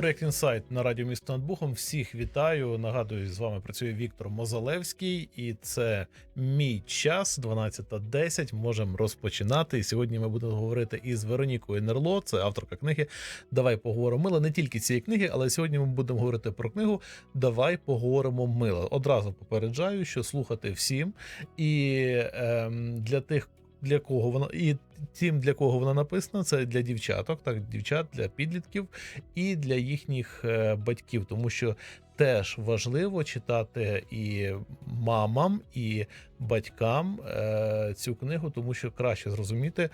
Проєкт інсайт на радіо місто над Бухом. Всіх вітаю. Нагадую, з вами працює Віктор Мозалевський, і це мій час, 12.10. Можемо розпочинати. І сьогодні ми будемо говорити із Веронікою Нерло, це авторка книги Давай поговоримо мило. Не тільки цієї книги, але сьогодні ми будемо говорити про книгу Давай поговоримо мило. Одразу попереджаю, що слухати всім. І ем, для тих, для кого вона і тим, для кого вона написана, це для дівчаток, так дівчат, для підлітків і для їхніх е, батьків, тому що теж важливо читати і мамам, і батькам е, цю книгу, тому що краще зрозуміти.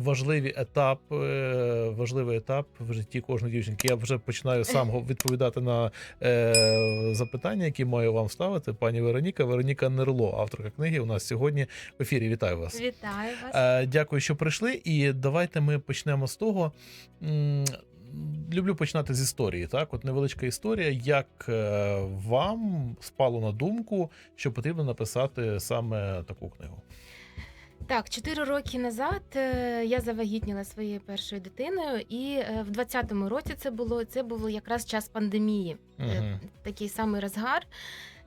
Е, Важливий етап, е, важливий етап в житті кожної дівчинки. Я вже починаю сам відповідати на е, запитання, які маю вам ставити. Пані Вероніка, Вероніка Нерло, авторка книги. У нас сьогодні в ефірі. Вітаю вас. Вітаю вас. Е, Дякую, що прийшли. І давайте ми почнемо з того. Люблю починати з історії. Так, от невеличка історія, як е, вам спало на думку, що потрібно написати саме таку книгу. Так, чотири роки назад е, я завагітніла своєю першою дитиною, і е, в 20-му році це було це було якраз час пандемії, Мгм. такий самий розгар.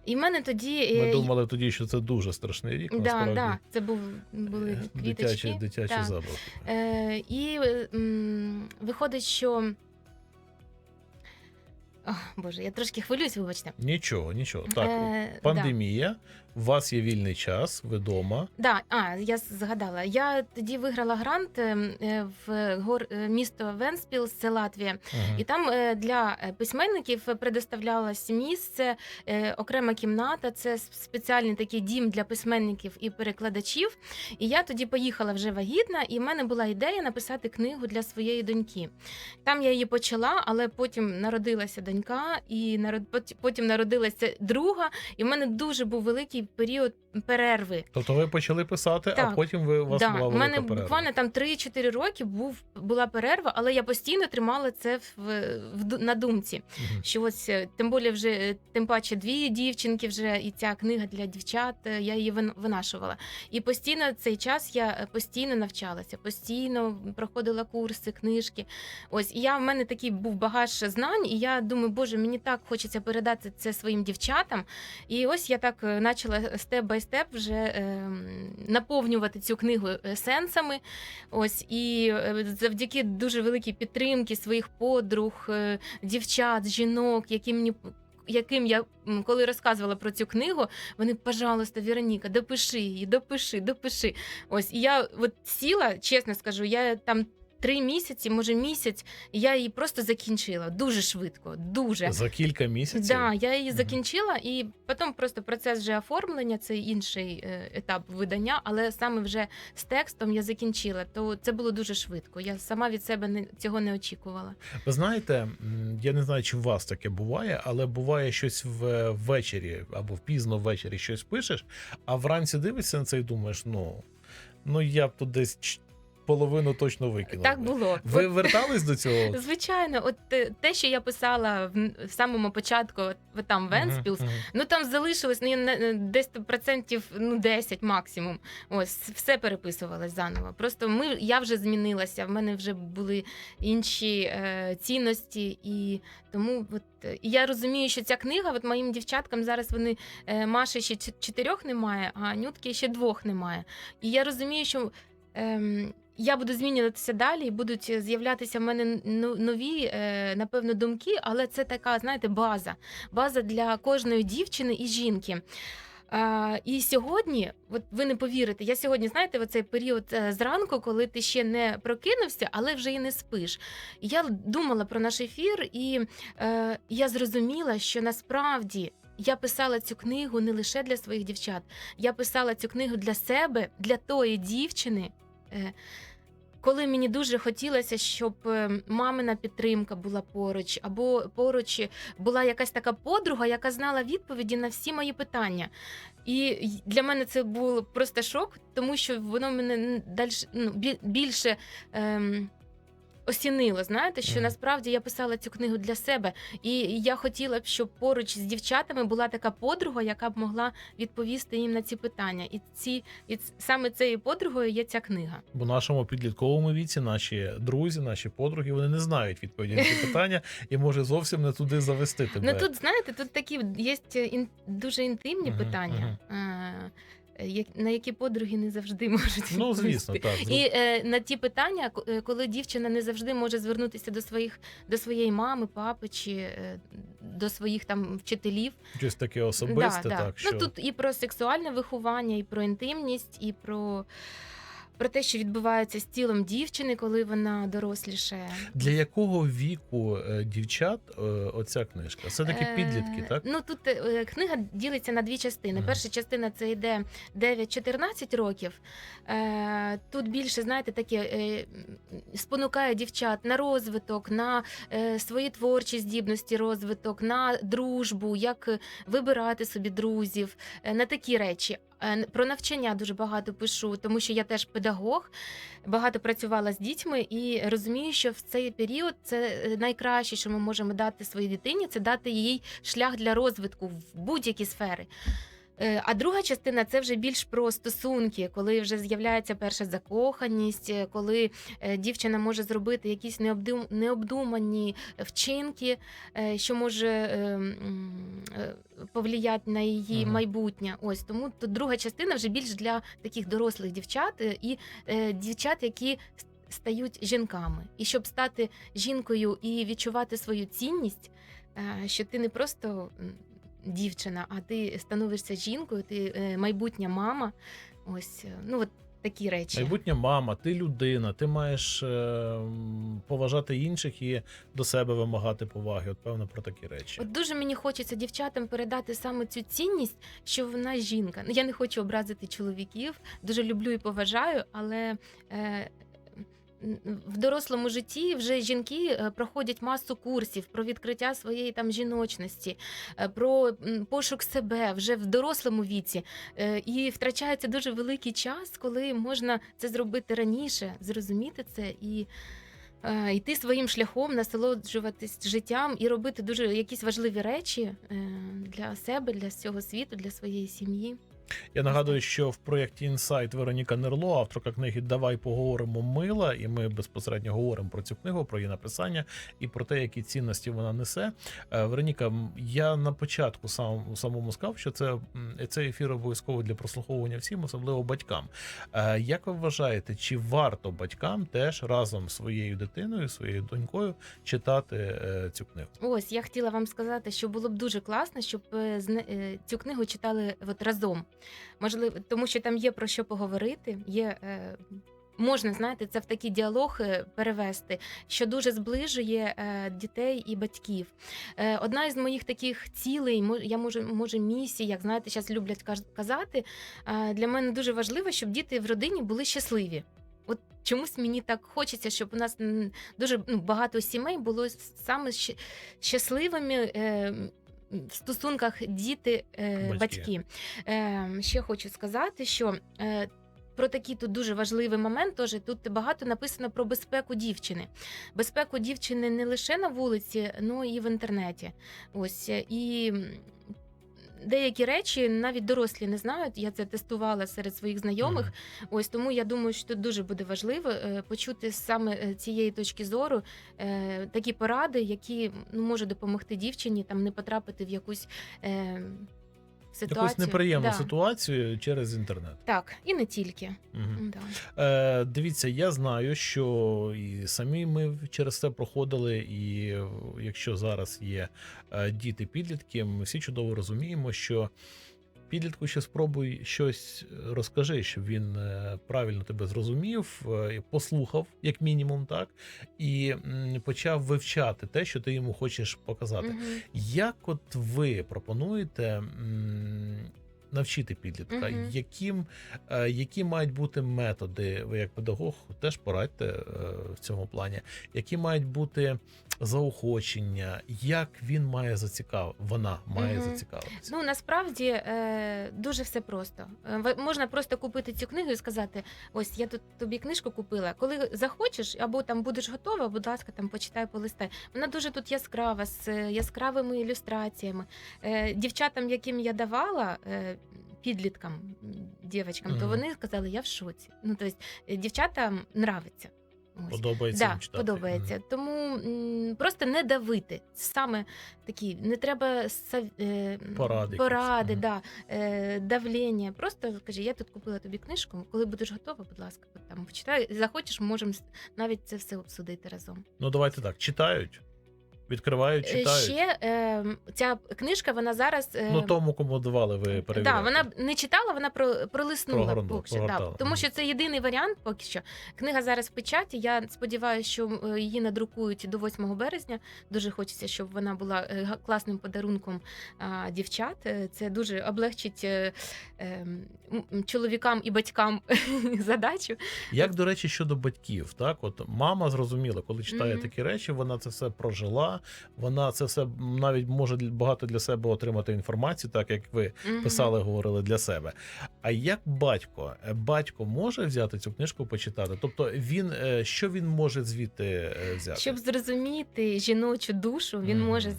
І в мене тоді Ми думали тоді, що це дуже страшний рік. да, насправді. да, це був були квіточки. дитячі, дитячі забавки. Е, і м, виходить, що. Ох, Боже, я трошки хвилююсь, вибачте. Нічого, нічого. Так, Е, да. У вас є вільний час, ви вдома. Да, а я згадала. Я тоді виграла грант ем, е, в гор е, місто Венспілс, це Латвія. Мгм. І там е, для письменників предоставлялось місце, окрема кімната. Це спеціальний такий дім для письменників і перекладачів. І я тоді поїхала вже вагітна, і в мене була ідея написати книгу для своєї доньки. Там я її почала, але потім народилася донька, і народ... потім народилася друга. І в мене дуже був великий період перерви. Тобто ви почали писати, а потім ви у вас Да, була у мене перерва. буквально там 3-4 роки був була перерва, але я постійно тримала це в, в на думці. Мгм. Що ось е, тим більше вже е, тим паче дві дівчинки, вже і ця книга для дівчат. е, Я її винашувала. І постійно цей час я постійно навчалася, постійно проходила курси, книжки. Ось і я в мене такий був багаж знань, і я думаю, боже, мені так хочеться передати це своїм дівчатам. І ось я так почала степ бай степ вже ем, наповнювати цю книгу е, сенсами. Ось і е, завдяки дуже великій підтримки своїх подруг, е, дівчат, жінок, які мені. Яким я коли розказувала про цю книгу, вони, пожалуйста, Вероніка, допиши її, допиши, допиши. Ось і я от сіла, чесно скажу, я там три місяці, може місяць, я її просто закінчила дуже швидко, дуже. За кілька місяців. Да, я її закінчила, і потім просто процес вже оформлення, це інший е, етап видання, але саме вже з текстом я закінчила. То це було дуже швидко. Я сама від себе не, цього не очікувала. Ви знаєте, я не знаю, чи у вас таке буває, але буває щось в- ввечері або пізно ввечері щось пишеш, а вранці дивишся на це і думаєш, ну, ну я б тут десь половину точно викинув. Так було. Ви От, вертались до цього? звичайно, от е, те, що я писала в, в самому початку, от, там Венспілс, Мгм, мгм. Ну там залишилось ну, не- не- десь процентів ну 10 максимум. Ось все переписувалось заново. Просто ми я вже змінилася. В мене вже були інші е, цінності, і тому от е, і я розумію, що ця книга, от моїм дівчаткам зараз вони е, Маші ще чотирьох немає, а Анютки ще двох немає. І я розумію, що. Ем, я буду змінюватися далі, будуть з'являтися в мене ну- нові, е, напевно, думки, але це така, знаєте, база база для кожної дівчини і жінки. А, і сьогодні, от ви не повірите, я сьогодні, знаєте, в цей період е, зранку, коли ти ще не прокинувся, але вже і не спиш. Я думала про наш ефір, і е, я зрозуміла, що насправді. Я писала цю книгу не лише для своїх дівчат, я писала цю книгу для себе, для тої дівчини, е, коли мені дуже хотілося, щоб е, мамина підтримка була поруч, або поруч була якась така подруга, яка знала відповіді на всі мої питання. І для мене це був просто шок, тому що воно мене далі ну, більше. Ем, осінило. Знаєте, що насправді я писала цю книгу для себе, і я хотіла б, щоб поруч з дівчатами була така подруга, яка б могла відповісти їм на ці питання. І ці і саме цією подругою є ця книга. Бо нашому підлітковому віці наші друзі, наші подруги, вони не знають відповіді на ці питання і може зовсім не туди завести тебе. Ну тут знаєте, тут такі є дуже інтимні питання, на які подруги не завжди можуть ну звісно, так. І е, на ті питання, е, коли дівчина не завжди може звернутися до своїх до своєї мами, папи чи е, до своїх там вчителів. Щось таке особисте, да, да. так що Ну тут і про сексуальне виховання, і про інтимність, і про, про те, що відбувається з тілом дівчини, коли вона дорослішає. для якого віку е, дівчат е, оця книжка? Це такі Е, підлітки, так? Ну тут книга ділиться на дві частини. Перша частина це йде 9-14 років. Тут більше, знаєте, таке спонукає дівчат на розвиток, на свої творчі здібності, розвиток, на дружбу, як вибирати собі друзів, на такі речі. Е, Про навчання дуже багато пишу, тому що я теж педагог, багато працювала з дітьми і розумію, що в цей період це е, найкраще, що ми можемо дати своїй дитині, це дати їй шлях для розвитку в будь-які сфери. Е, А друга частина це вже більш про стосунки, коли вже з'являється перша закоханість, е, коли е, дівчина може зробити якісь необдум- необдумані вчинки, що може повлияти на її майбутнє. Ось тому тут друга частина вже більш для таких дорослих дівчат і дівчат, які стають жінками. І щоб стати жінкою і відчувати свою цінність, що ти не просто дівчина, а ти становишся жінкою, ти е, майбутня мама. Ось, е, ну от такі речі. Майбутня мама, ти людина, ти маєш е, поважати інших і до себе вимагати поваги. От певно про такі речі. От дуже мені хочеться дівчатам передати саме цю цінність, що вона жінка. Ну я не хочу образити чоловіків, дуже люблю і поважаю, але. Е, в дорослому житті вже жінки е, проходять масу курсів про відкриття своєї там жіночності, е, про пошук себе вже в дорослому віці. Е, І втрачається дуже великий час, коли можна це зробити раніше, зрозуміти це і йти своїм шляхом, насолоджуватись життям і робити дуже якісь важливі речі для себе, для всього світу, для своєї сім'ї. Я нагадую, що в проєкті Інсайт Вероніка Нерло, авторка книги Давай поговоримо мила, і ми безпосередньо говоримо про цю книгу, про її написання і про те, які цінності вона несе. Е, Вероніка, я на початку сам самому сказав, що це цей ефір обов'язково для прослуховування всім, особливо батькам. Е, Як ви вважаєте, чи варто батькам теж разом з своєю дитиною, своєю донькою читати е, цю книгу? Ось я хотіла вам сказати, що було б дуже класно, щоб цю книгу читали от разом. Можливо, тому що там є про що поговорити. Є е, можна знаєте, це в такий діалог е, перевести, що дуже зближує е, дітей і батьків. Е, Одна із моїх таких цілей, я можу, може, місій, як знаєте, зараз люблять каз- казати. е, Для мене дуже важливо, щоб діти в родині були щасливі. От чомусь мені так хочеться, щоб у нас дуже ну, багато сімей було саме щасливими. В стосунках діти е, Батьки. батьки. Е, ще хочу сказати, що е, про такий тут дуже важливий момент. Тож тут багато написано про безпеку дівчини. Безпеку дівчини не лише на вулиці, ну і в інтернеті. Ось е, і. Деякі речі навіть дорослі не знають. Я це тестувала серед своїх знайомих. Ось тому я думаю, що тут дуже буде важливо е, почути саме е, цієї точки зору е, такі поради, які ну можуть допомогти дівчині там не потрапити в якусь ситуацію. Якусь неприємну Да. ситуацію через інтернет. Так, і не тільки. Угу. Да. Е, дивіться, я знаю, що і самі ми через це проходили, і якщо зараз є е, діти-підлітки, ми всі чудово розуміємо, що підлітку ще спробуй щось розкажи, щоб він е, правильно тебе зрозумів, е, послухав, як мінімум, так, і почав вивчати те, що ти йому хочеш показати. Мгм. Як от ви пропонуєте навчити підлітка? Мгм. Яким, е, які мають бути методи? Ви як педагог теж порадьте е, в цьому плані, які мають бути заохочення, як він має зацікав... вона має Мгм. зацікавитися. Ну насправді е, дуже все просто. Е, можна просто купити цю книгу і сказати: ось я тут тобі книжку купила. Коли захочеш, або там будеш готова, будь ласка, там почитай, полистай. Вона дуже тут яскрава з е, яскравими ілюстраціями. Е, дівчатам, яким я давала. Е, Підліткам, дівчаткам, то вони сказали, я в шоці. Ну, тобто, дівчатам нравиться. Подобається Да, читати. подобається. Тому м, просто не давити. Саме такі, не треба сав- е, Поради поради да, е, давлення. Просто кажи, я тут купила тобі книжку, коли будеш готова, будь ласка, там почитай. Захочеш, можемо навіть це все обсудити разом. Ну давайте так. Читають, відкривають, Е, читають. Ще е, ця книжка, вона зараз. е, Ну тому, кому давали, ви перевіряєте. Да, вона не читала, вона про, пролиснула Прогорну- поки що. Да, прогортала. тому що це єдиний варіант поки що. Книга зараз в печаті. Я сподіваюся, що е, її надрукують до 8 березня. Дуже хочеться, щоб вона була е, га- класним подарунком а, дівчат. Е, Це дуже облегчить е, е, м- м, чоловікам і батькам задачу. Як до речі, щодо батьків, так от мама зрозуміла, коли читає Мгм. такі речі, вона це все прожила. Вона це все навіть може для- багато для себе отримати інформацію, так як ви писали, говорили для себе. А як батько, Е, батько може взяти цю книжку почитати? Тобто він е, що він може звідти е, взяти? Щоб зрозуміти жіночу душу, він Мгм. може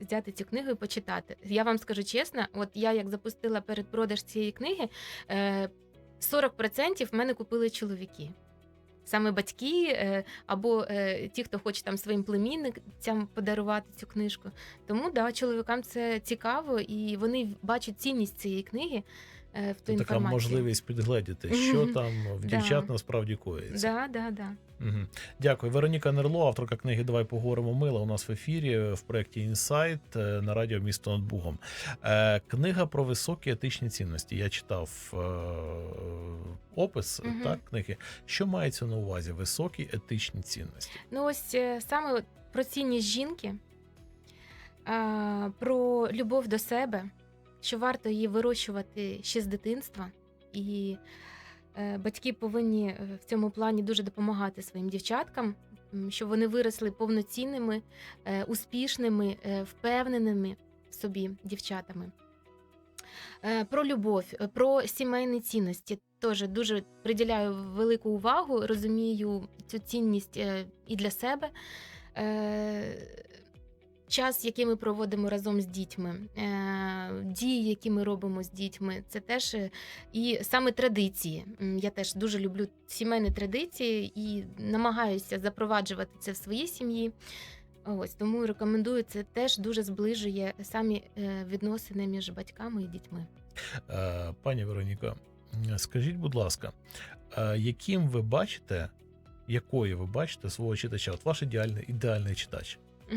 взяти цю книгу і почитати. Я вам скажу чесно, от я як запустила передпродаж цієї книги, е, 40% в мене купили чоловіки. Саме батьки е, або е, ті, хто хоче там своїм племінницям подарувати цю книжку. Тому да, чоловікам це цікаво, і вони бачать цінність цієї книги е, в ту Це така інформацію. можливість підгледіти, що там в дівчат насправді коїться. Да, да, да. Мгм. Дякую. Вероніка Нерло, авторка книги Давай поговоримо мила. У нас в ефірі в проєкті Інсайт е, на радіо місто над Бугом. Е, Книга про високі етичні цінності. Я читав е, опис Мгм. так, книги. Що мається на увазі? Високі етичні цінності. Ну, ось саме про цінність жінки, про любов до себе, що варто її вирощувати ще з дитинства. І е, батьки повинні е, в цьому плані дуже допомагати своїм дівчаткам, щоб вони виросли повноцінними, е, успішними, впевненими в собі дівчатами. Про любов, про сімейні цінності теж дуже приділяю велику увагу, розумію цю цінність і для себе. Час, який ми проводимо разом з дітьми, е, дії, які ми робимо з дітьми, це теж е, і саме традиції. Я теж дуже люблю сімейні традиції і намагаюся запроваджувати це в своїй сім'ї. Ось тому рекомендую це теж дуже зближує самі е, відносини між батьками і дітьми. Пані Вероніка, скажіть, будь ласка, яким ви бачите, якою ви бачите свого читача? От ваш ідеальний ідеальний читач?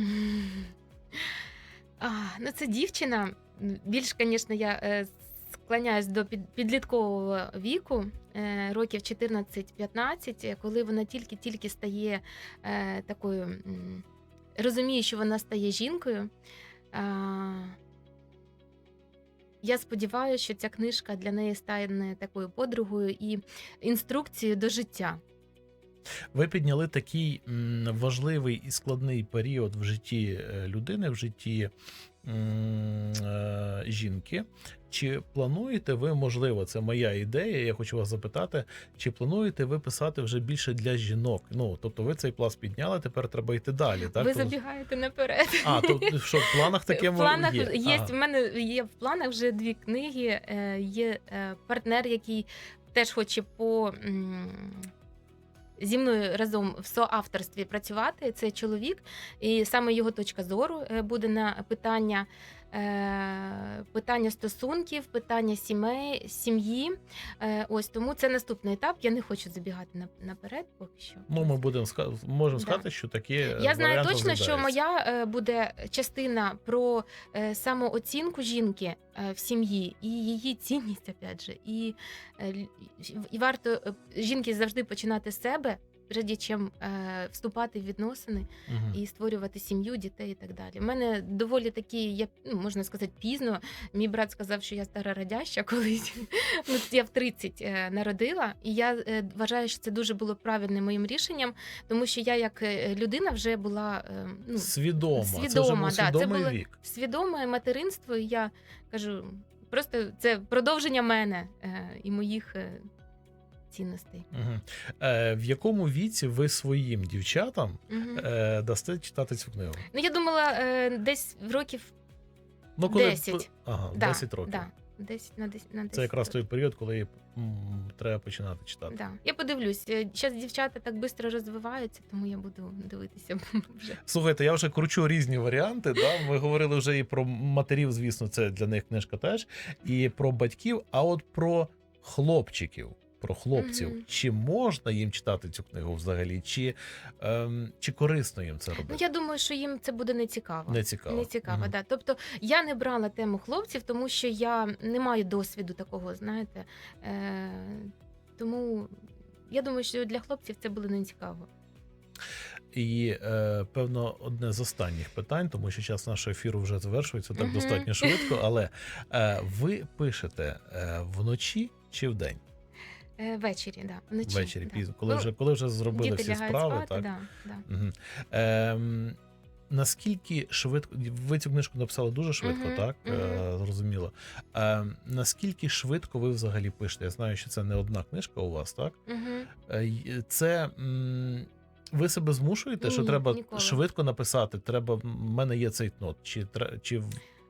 А, ну, це дівчина. Більш, звісно, я е, склоняюсь до під, підліткового віку, е, років 14-15, е, коли вона тільки-тільки стає е, такою, розуміє, що вона стає жінкою. Я сподіваюся, що ця книжка для неї стане такою подругою і інструкцією до життя. Ви підняли такий важливий і складний період в житті е, людини, в житті е, жінки. Чи плануєте ви, можливо, це моя ідея? Я хочу вас запитати, чи плануєте ви писати вже більше для жінок? Ну тобто, ви цей пласт підняли, тепер треба йти далі. Так Ви Тобто- забігаєте наперед. а то що в планах таке в планах є? є. Ага. В мене є в планах вже дві книги. Е, Є партнер, який теж хоче по. Зі мною разом в соавторстві працювати. Це чоловік, і саме його точка зору е, буде на питання, питання стосунків, питання сімей, сім'ї. Е, Ось тому це наступний етап. Я не хочу забігати на- наперед, поки що. Ну, ми будемо можемо Да. сказати, що такі Я знаю точно, що моя е, буде частина про е, самооцінку жінки е, в сім'ї і її цінність, опять же. І, е, і варто е, жінки завжди починати з себе. Прежде чим е, вступати в відносини Мгм. і створювати сім'ю, дітей і так далі. У мене доволі такі, я ну, можна сказати, пізно. Мій брат сказав, що я старородяща колись. ну, я в 30 е, народила, і я е, вважаю, що це дуже було правильним моїм рішенням, тому що я як е, людина вже була е, ну, Свідома. це вже свідома, був да, це свідомий вік. свідоме материнство. І я кажу, просто це продовження мене е, і моїх е, цінностей. Мгм. Е, в якому віці ви своїм дівчатам е, дасте читати цю книгу? Ну, я думала, е, десь в років Ну, коли 10. Ага, да, 10 років. Да, 10 на 10, на 10 Це якраз той період, коли м, треба починати читати. Да. Я подивлюсь. Зараз дівчата так швидко розвиваються, тому я буду дивитися вже. Слухайте, я вже кручу різні варіанти. Да? Ми говорили вже і про матерів, звісно, це для них книжка теж, і про батьків, а от про хлопчиків. Про хлопців, Мгм. чи можна їм читати цю книгу взагалі, чи, ем, чи корисно їм це робити? Ну я думаю, що їм це буде не цікаво. Не цікаво. Не цікаво, Мгм. да. Тобто я не брала тему хлопців, тому що я не маю досвіду такого, знаєте. Е, тому я думаю, що для хлопців це буде не цікаво. І е, певно, одне з останніх питань, тому що час нашого ефіру вже завершується так достатньо швидко. Але е, ви пишете е, вночі чи вдень? Е, ввечері, да. Вночі. Ввечері, да. пізно, коли Ну, вже коли вже зробили Діти всі лягають справи, спати, так Да, да. Ем, наскільки швидко ви цю книжку написали дуже швидко, Мгм, так е, мгм. зрозуміло. Ем, наскільки швидко ви взагалі пишете? Я знаю, що це не одна книжка у вас, так? Угу. Е, й- Це м, ви себе змушуєте, що Ні, треба ніколи. швидко написати. Треба в мене є цей нот, чи тре- чи в-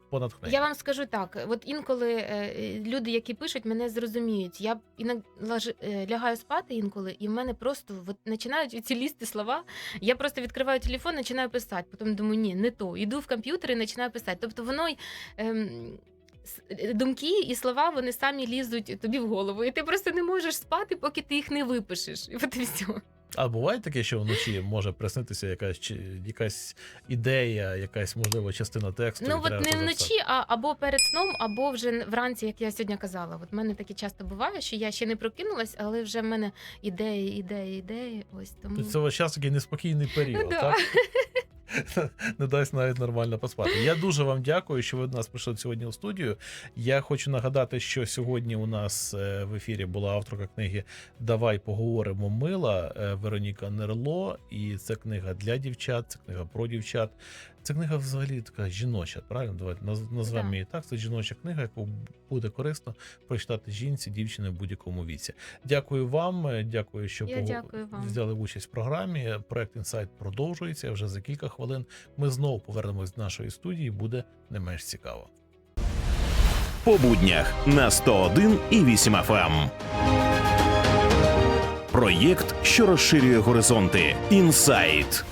по натхненню? Я вам скажу так: от інколи е, люди, які пишуть, мене зрозуміють. Я іноді е, лягаю спати інколи, і в мене просто от, починають ці лізти слова. Я просто відкриваю телефон, починаю писати. Потім думаю, ні, не то. Іду в комп'ютер і починаю писати. Тобто воно. Ем, е, Думки і слова вони самі лізуть тобі в голову, і ти просто не можеш спати, поки ти їх не випишеш. І от і все. А буває таке, що вночі може приснитися якась чи якась ідея, якась можливо частина тексту. Ну от не вночі, а або перед сном, або вже вранці, як я сьогодні казала. От в мене таке часто буває, що я ще не прокинулась, але вже в мене ідеї, ідеї, ідеї. Ось тому Тобто Це ваш час такий неспокійний період, Ну, да. так? Не дасть навіть нормально поспати. Я дуже вам дякую, що ви до нас прийшли сьогодні у студію. Я хочу нагадати, що сьогодні у нас е, в ефірі була авторка книги Давай поговоримо мила е, Вероніка Нерло. І це книга для дівчат, це книга про дівчат. Це книга взагалі така жіноча, правильно? Давайте назвемо її так. Це жіноча книга, яку буде корисно прочитати жінці, дівчині в будь-якому віці. Дякую вам. е, Дякую, що Я дякую вам. взяли участь в програмі. Проект інсайт продовжується. Вже за кілька хвилин ми знову повернемось до нашої студії. Буде не менш цікаво. по буднях на 101 і 8 FM. Проєкт, що розширює горизонти. Інсайт.